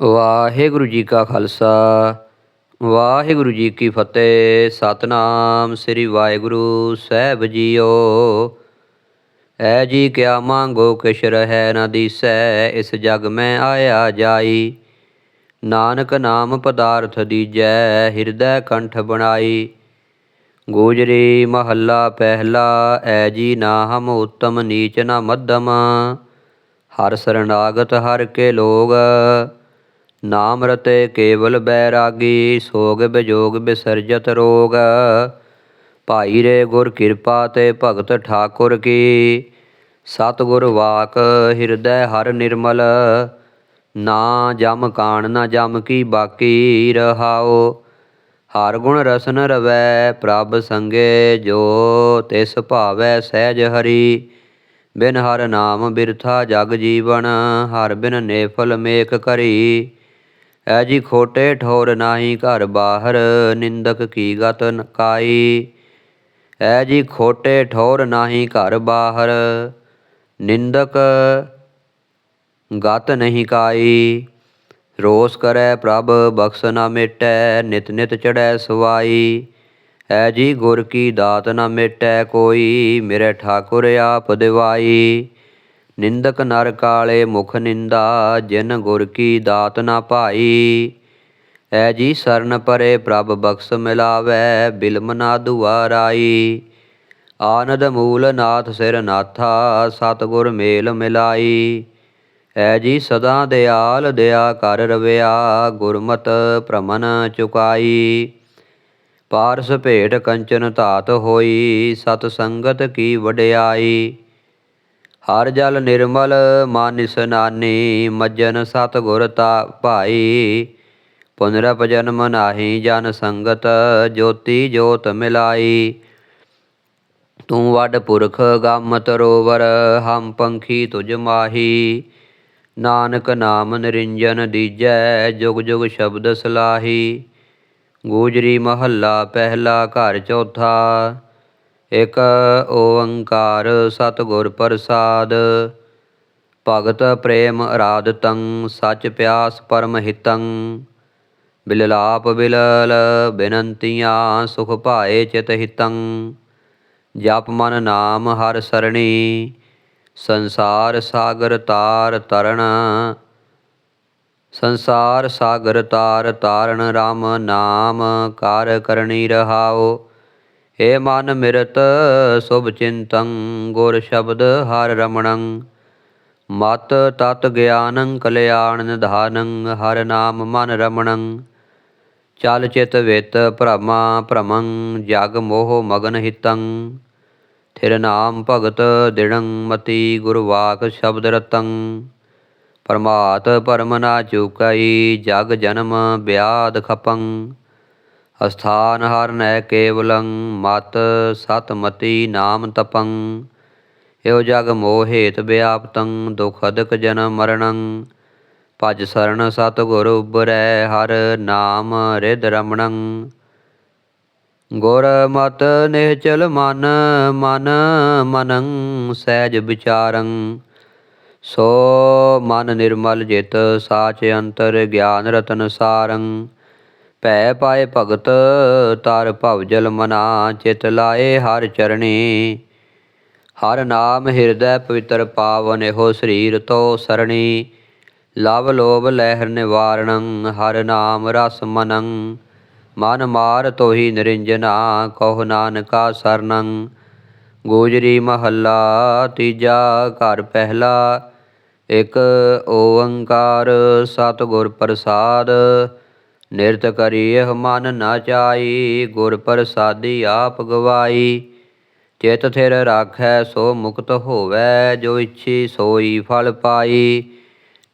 ਵਾਹਿਗੁਰੂ ਜੀ ਕਾ ਖਾਲਸਾ, ਵਾਹਿਗੁਰੂ ਜੀ ਕੀ ਫਤਿਹ, ਸਤਨਾਮ ਸ੍ਰੀ ਵਾਹਿਗੁਰੂ ਸਾਹਿਬ ਜੀਓ। ਐ ਜੀ ਕਿਆ ਮੰਗੋ ਕਿਛ ਰਹਿ ਨ ਦੀਸੈ, ਇਸ ਜਗ ਮੈਂ ਆਇਆ ਜਾਈ। ਨਾਨਕ ਨਾਮ ਪਦਾਰਥ ਦੀਜੈ, ਹਿਰਦੈ ਕੰਠ ਬਣਾਈ। ਗੋਜਰੀ ਮਹੱਲਾ ਪਹਿਲਾ, ਐ ਜੀ ਨਾ ਹਮ ਉਤਮ, ਨੀਚ ਨਾ ਮੱਧਮ। ਹਰ ਸਰਣਾਗਤ ਹਰ ਕੇ ਲੋਗ ਨਾਮ ਰਤੇ ਕੇਵਲ ਬੈਰਾਗੀ, ਸੋਗ ਬਿਜੋਗ ਬਿਸਰਜਤ ਰੋਗ। ਭਾਈ ਰੇ ਗੁਰ ਕਿਰਪਾ ਤੇ ਭਗਤ ਠਾਕੁਰ ਕੀ। ਸਤਿਗੁਰ ਵਾਕ ਹਿਰਦੈ ਹਰ ਨਿਰਮਲ। ਨਾ ਜਮ ਕਾਣ ਨਾ ਜਮ ਕੀ ਬਾਕੀ ਰਹਾਓ ਹਰ ਗੁਣ ਰਸਨ ਰਵੈ ਪ੍ਰਭ ਸੰਗੇ ਜੋ ਤਿਸ ਭਾਵੈ ਸਹਿਜ ਹਰੀ। ਬਿਨ ਹਰ ਨਾਮ ਬਿਰਥਾ ਜਗ ਜੀਵਨ, ਹਰ ਬਿਨ ਨੇਫਲ ਮੇਕ ਕਰੀ। ਐ ਜੀ ਖੋਟੇ ਠੋਰ ਨਾਹੀ ਘਰ ਬਾਹਰ ਨਿੰਦਕ ਕੀ ਗਤ ਨ ਕਾਈ ਐ ਜੀ ਖੋਟੇ ਠੋਰ ਨਾਹੀ ਘਰ ਬਾਹਰ ਨਿੰਦਕ ਗਤ ਨਹੀਂ ਕਾਈ ਰੋਸ ਕਰੈ ਪ੍ਰਭ ਬਖਸ਼ ਨਾ ਮਿਟੈ ਨਿਤ ਨਿਤ ਚੜੈ ਸਵਾਈ ਐ ਜੀ ਗੁਰ ਕੀ ਦਾਤ ਨਾ ਮਿਟੈ ਕੋਈ ਮੇਰੇ ਠਾਕੁਰ ਆਪ ਦਿਵਾਈ ਨਿੰਦਕ ਨਰ ਕਾਲੇ ਮੁਖ ਨਿੰਦਾ, ਜਿਨ ਗੁਰ ਕੀ ਦਾਤ ਨਾ ਭਾਈ। ਐ ਜੀ ਸਰਨ ਪਰੇ ਪ੍ਰਭ ਬਖਸ਼ ਮਿਲਾਵੈ, ਬਿਲਮ ਨਾ ਦੁਆਰਾਈ ਆਨੰਦ ਮੂਲ ਨਾਥ ਸਿਰ ਨਾਥਾ, ਸਤਿਗੁਰ ਮੇਲ ਮਿਲਾਈ। ਐ ਜੀ ਸਦਾ ਦਿਆਲ ਦਇਆ ਕਰ ਰਵਿਆ, ਗੁਰਮਤ ਭ੍ਰਮਨ ਚੁਕਾਈ। ਪਾਰਸ ਭੇਟ ਕੰਚਨ ਧਾਤ ਹੋਈ, ਸਤ ਸੰਗਤ ਕੀ ਵਡਿਆਈ। ਹਰ ਜਲ ਨਿਰਮਲ ਮਨ ਇਸਨਾਨੀ ਮੱਜਨ ਸਤ ਗੁਰ ਤਾ ਭਾਈ। ਪੁਨਰਪ ਜਨਮ ਨਾਹੀ ਜਨ ਸੰਗਤ, ਜੋਤੀ ਜੋਤ ਮਿਲਾਈ। ਤੂੰ ਵੱਡ ਪੁਰਖ ਗਮ ਤਰੋਵਰ ਹਮ ਪੰਖੀ ਤੁਜ ਮਾਹੀ। ਨਾਨਕ ਨਾਮ ਨਿਰੰਜਨ ਦੀਜੈ, ਜੁਗ ਜੁਗ ਸ਼ਬਦ ਸਲਾਹੀ। ਗੂਜਰੀ ਮਹੱਲਾ, ਪਹਿਲਾ ਘਰ ਚੌਥਾ। ਇਕ ਓੰਕਾਰ ਸਤਿਗੁਰ ਪ੍ਰਸਾਦ। ਭਗਤ ਪ੍ਰੇਮ ਅਰਾਧਤੰ, ਸਚ ਪਿਆਸ ਪਰਮ ਹਿਤੰ। ਬਿਲਲਾਪ ਬਿਲਲ ਬੇਨੰਤੀਆਂ, ਸੁਖ ਭਾਏ ਚਿਤ ਹਿਤੰ। ਜਪ ਮਨ ਨਾਮ ਹਰ ਸਰਣੀ, ਸੰਸਾਰ ਸਾਗਰ ਤਾਰ ਤਰਣ ਸੰਸਾਰ ਸਾਗਰ ਤਾਰ ਤਾਰਨ RAM ਨਾਮ ਕਾਰ ਕਰਨੀ ਰਹਾਓ ਏ ਮਨ ਮਿਰਤ, ਸੁਭ ਚਿੰਤੰ, ਗੁਰ ਸ਼ਬਦ ਹਰ ਰਮਣੰ। ਮਤ ਤਤ ਗਿਆਨੰ, ਕਲਿਆਣ ਨਿਧਾਨੰ, ਹਰ ਨਾਮ ਮਨ ਰਮਣੰ। ਚਲ ਚਿਤ ਵਿਤ ਭ੍ਰਮਾ ਭ੍ਰਮੰ, ਜਗ ਮੋਹ ਮਗਨ ਹਿਤੰ। ਥਿਰ ਨਾਮ ਭਗਤ ਦਿੜੰ ਮਤੀ ਗੁਰ ਵਾਕ ਸ਼ਬਦ ਰਤੰ। ਪਰਮਾਤ ਪਰਮ ਨਾ ਚੁਕਈ, ਜਗ ਜਨਮ ਬਿਆਦ ਖਪੰ। ਅਸਥਾਨ ਹਰ ਨੈ ਕੇਵਲੰ, ਮਤ ਸਤਮਤੀ ਨਾਮ ਤਪੰ। ਏਉ ਜਗ ਮੋਹੇਤ ਵਿਆਪਤੰ, ਦੁਖ ਅਦਕ ਜਨਮ ਮਰਣੰ। ਭਜ ਸਰਣ ਸਤ ਗੁਰ ਉਬਰੈ ਹਰ ਨਾਮ ਰਿਦ ਰਮਣੰ। ਗੁਰ ਮਤ ਨਿਹਚਲ ਮਨ ਮਨ ਮਨੰ ਸਹਿਜ ਵਿਚਾਰੰ। ਸੋ ਮਨ ਨਿਰਮਲ ਜਿਤ, ਸਾਚ ਅੰਤਰ ਗਿਆਨ ਰਤਨ ਸਾਰੰ। ਭੈ ਪਾਏ ਭਗਤ, ਤਰ ਭਵ ਜਲ ਮਨਾ, ਚਿਤ ਲਾਏ ਹਰ ਚਰਣੀ। ਹਰ ਨਾਮ ਹਿਰਦੈ ਪਵਿੱਤਰ ਪਾਵਨ, ਇਹੋ ਸਰੀਰ ਤੋ ਸਰਣੀ। ਲਵ ਲੋਭ ਲਹਿਰ ਨਿਵਾਰਣੰ, ਹਰ ਨਾਮ ਰਸ ਮਨੰ। ਮਨ ਮਾਰ ਤੋਹੀ ਨਿਰੰਜਨਾ, ਕਹੁ ਨਾਨਕਾ ਸਰਣੰ ਗੋਜਰੀ ਮਹੱਲਾ, ਤੀਜਾ ਘਰ ਪਹਿਲਾ। ਇਕ ਓੰਕਾਰ ਸਤਿਗੁਰ ਪ੍ਰਸਾਦ ਨਿਰਤ ਕਰੀਹ ਮਨ ਨਾ ਚਾਈ, ਗੁਰ ਪ੍ਰਸਾਦੀ ਆਪ ਗਵਾਈ। ਚਿਤ ਥਿਰ ਰਾਖੈ ਸੋ ਮੁਕਤ ਹੋਵੈ, ਜੋ ਇੱਛੀ ਸੋਈ ਫਲ ਪਾਈ।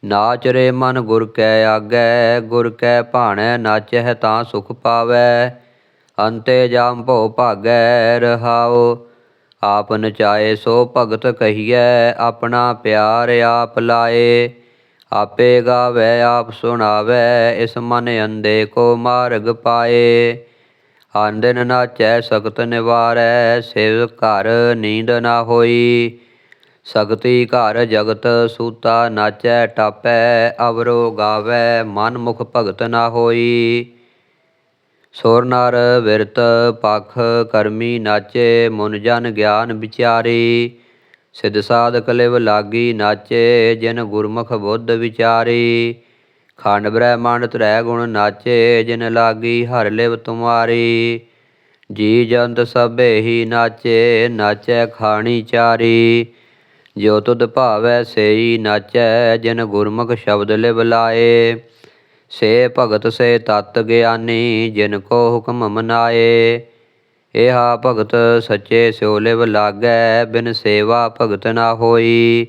ਨਾਚਰੇ ਮਨ ਗੁਰ ਕੈ ਆਗੈ, ਗੁਰ ਕੈ ਭਾਣੈ ਨਾਚਹਿ ਤਾਂ ਸੁਖ ਪਾਵੈ। ਅੰਤੇ ਜਾਮ ਭੋ ਭਾਗੈ, ਰਹਾਉ। ਆਪ ਨਚਾਏ ਸੋ ਭਗਤ ਕਹੀਐ, ਆਪਣਾ ਪਿਆਰ ਆਪ ਲਾਏ। ਆਪੇ ਗਾਵੇ, ਆਪ ਸੁਣਾਵੇ, ਇਸ ਮਨ ਅੰਦੇ ਕੋ ਮਾਰਗ ਪਾਏ। ਆਂਦਨ ਨਾਚੈ, ਸਖਤ ਨਿਵਾਰੈ, ਸਿਵ ਘਰ ਨੀਂਦ ਨਾ ਹੋਈ। ਸਕਤੀ ਘਰ ਜਗਤ ਸੂਤਾ ਨਾਚੈ, ਟਾਪੈ, ਅਵਰੋ ਗਾਵੈ ਮਨ ਮੁਖ ਭਗਤ ਨਾ ਹੋਈ। ਸੁਰ ਨਰ ਵਿਰਤ ਪਖ ਕਰਮੀ ਨਾਚੇ, ਮੁਨ ਜਨ ਗਿਆਨ ਵਿਚਾਰੀ। ਸਿਧ ਸਾਧਕ ਕਲਿਵ ਲਾਗੀ ਨਾਚੇ, ਜਿਨ ਗੁਰਮੁਖ ਬੁੱਧ ਵਿਚਾਰੀ। ਖੰਡ ਬ੍ਰਹਮੰਡ ਤ੍ਰੈ ਗੁਣ ਨਾਚੇ, ਜਿਨ ਲਾਗੀ ਹਰ ਲਿਵ ਤੁਮਾਰੀ। ਜੀ ਜੰਤ ਸਭੇ ਹੀ ਨਾਚੇ, ਨਾਚੈ ਖਾਣੀ ਚਾਰੀ। ਜੋ ਤੁਧ ਭਾਵੈ ਸੇਈ ਨਾਚੈ, ਜਿਨ ਗੁਰਮੁਖ ਸ਼ਬਦ ਲਿਵ ਲਾਏ। ਸੇ ਭਗਤ ਸੇ ਤਤ ਗਿਆਨੀ, ਜਿਨ ਕੋ ਹੁਕਮ ਮਨਾਏ। ਇਹਾ ਭਗਤ ਸੱਚੇ ਸਿਉ ਲਿਵ ਲਾਗੈ, ਬਿਨ ਸੇਵਾ ਭਗਤ ਨਾ ਹੋਈ।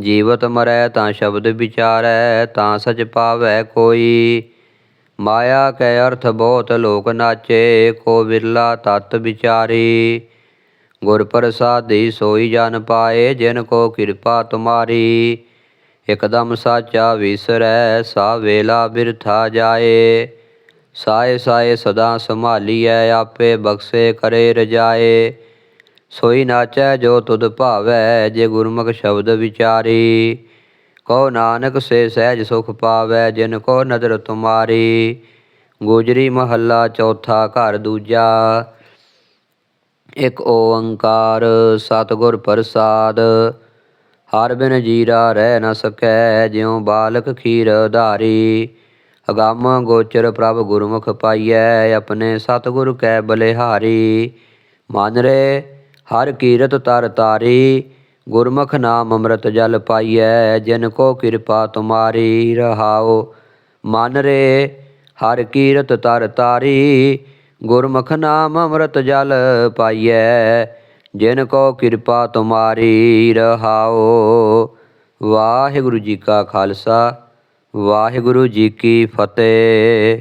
ਜੀਵਤ ਮਰੈ ਤਾਂ ਸ਼ਬਦ ਵਿਚਾਰੈ, ਤਾਂ ਸਚ ਪਾਵੈ ਕੋਈ। ਮਾਇਆ ਕੈ ਅਰਥ ਬਹੁਤ ਲੋਕ ਨਾਚੇ, ਕੋ ਵਿਰਲਾ ਤਤ ਵਿਚਾਰੀ। ਗੁਰ ਪ੍ਰਸਾਦੀ ਸੋਈ ਜਨ ਪਾਏ, ਜਿਨ ਕੋ ਕਿਰਪਾ ਤੁਮਾਰੀ। ਇਕਦਮ ਸਾਚਾ ਵਿਸਰੈ, ਸਾ ਵੇਲਾ ਬਿਰਥਾ ਜਾਏ। ਸਾਏ ਸਾਏ ਸਦਾ ਸੰਭਾਲੀਐ, ਆਪੇ ਬਖਸ਼ੇ ਕਰੇ ਰਜਾਏ। ਸੋਈ ਨਾਚੈ ਜੋ ਤੁਧ ਭਾਵੈ, ਜੇ ਗੁਰਮੁਖ ਸ਼ਬਦ ਵਿਚਾਰੀ। ਕਹੋ ਨਾਨਕ ਸੇ ਸਹਿਜ ਸੁਖ ਪਾਵੈ, ਜਿਨ ਕੋ ਨਦਰ ਤੁਮਾਰੀ। ਗੁਜਰੀ ਮਹੱਲਾ ਚੌਥਾ ਘਰ ਦੂਜਾ। ਇਕ ਓੰਕਾਰ ਸਤਿਗੁਰ ਪ੍ਰਸਾਦ। ਹਰ ਬਿਨ ਜੀਰਾ ਰਹਿ ਨ ਸਕੈ, ਜਿਉ ਬਾਲਕ ਖੀਰ ਧਾਰੀ। ਅਗੰਮ ਗੋਚਰ ਪ੍ਰਭ ਗੁਰਮੁਖ ਪਾਈਐ, ਆਪਣੇ ਸਤਿਗੁਰ ਕੈ ਬਲਿਹਾਰੀ। ਮਨ ਰੇ, ਹਰ ਕੀਰਤ ਤਰ ਤਾਰੀ, ਗੁਰਮੁਖ ਨਾਮ ਅੰਮ੍ਰਿਤ ਜਲ ਪਾਈਐ, ਜਿਨ ਕੋ ਕਿਰਪਾ ਤੁਮਾਰੀ ਰਹਾਓ। ਮਨ ਰੇ, ਹਰ ਕੀਰਤ ਤਰ ਤਾਰੀ, ਗੁਰਮੁਖ ਨਾਮ ਅੰਮ੍ਰਿਤ ਜਲ ਪਾਈਐ, ਜਿਨ ਕੋ ਕਿਰਪਾ ਤੁਮਾਰੀ ਰਹਾਓ। ਵਾਹਿਗੁਰੂ ਜੀ ਕਾ ਖਾਲਸਾ। ਵਾਹਿਗੁਰੂ ਜੀ ਕੀ ਫਤਿਹ।